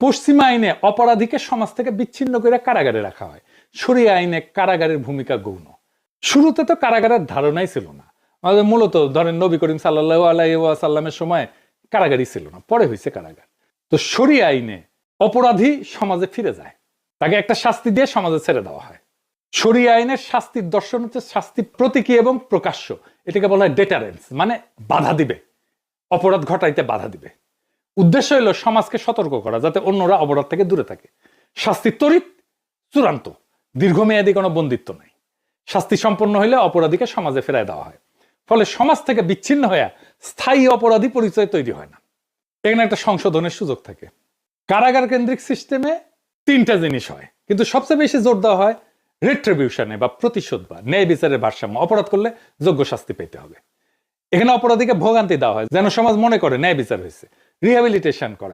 পশ্চিমা আইনে অপরাধীকে সমাজ থেকে বিচ্ছিন্ন করে কারাগারে রাখা হয়। সরিয়া আইনে কারাগারের ভূমিকা গৌণ। শুরুতে তো কারাগারের ধারণাই ছিল না। আমাদের মূলত ধরেন নবী করিম সাল্লাহ আলাইসাল্লামের সময় কারাগারই ছিল না, পরে হয়েছে কারাগার। তো সরিয়া আইনে অপরাধী সমাজে ফিরে যায়। তাকে একটা শাস্তি দিয়ে সমাজে ছেড়ে দেওয়া হয়। সরিয়া আইনের শাস্তির দর্শন হচ্ছে শাস্তি প্রতীকী এবং প্রকাশ্য। এটাকে বলা হয় ডেটারেন্স মানে বাধা দিবে। অপরাধ ঘটাইতে বাধা দিবে। উদ্দেশ্য হলো সমাজকে সতর্ক করা, যাতে অন্যরা অপরাধ থেকে দূরে থাকে। শাস্তি তরিত চূড়ান্ত, দীর্ঘমেয়াদী কোনো বন্দিত্ব নাই। শাস্তি সম্পন্ন হইলে অপরাধীকে সমাজে ফেরায় দেওয়া হয়। ফলে সমাজ থেকে বিচ্ছিন্ন হয়ে স্থায়ী অপরাধী পরিচয় তৈরি হয় না। এখানে একটা সংশোধনের সুযোগ থাকে। কারাগার কেন্দ্রিক সিস্টেমে তিনটা জিনিস হয়, কিন্তু সবচেয়ে বেশি জোর দেওয়া হয় রেট্রিবিউশনে বা প্রতিশোধ বা ন্যায় বিচারের ভারসাম্য। অপরাধ করলে যোগ্য শাস্তি পেতে হবে। এখানে অপরাধীকে ভোগান্তি দেওয়া হয়, যেন সমাজ মনে করে ন্যায় বিচার হয়েছে। রিহ্যাবিলিটেশন করা।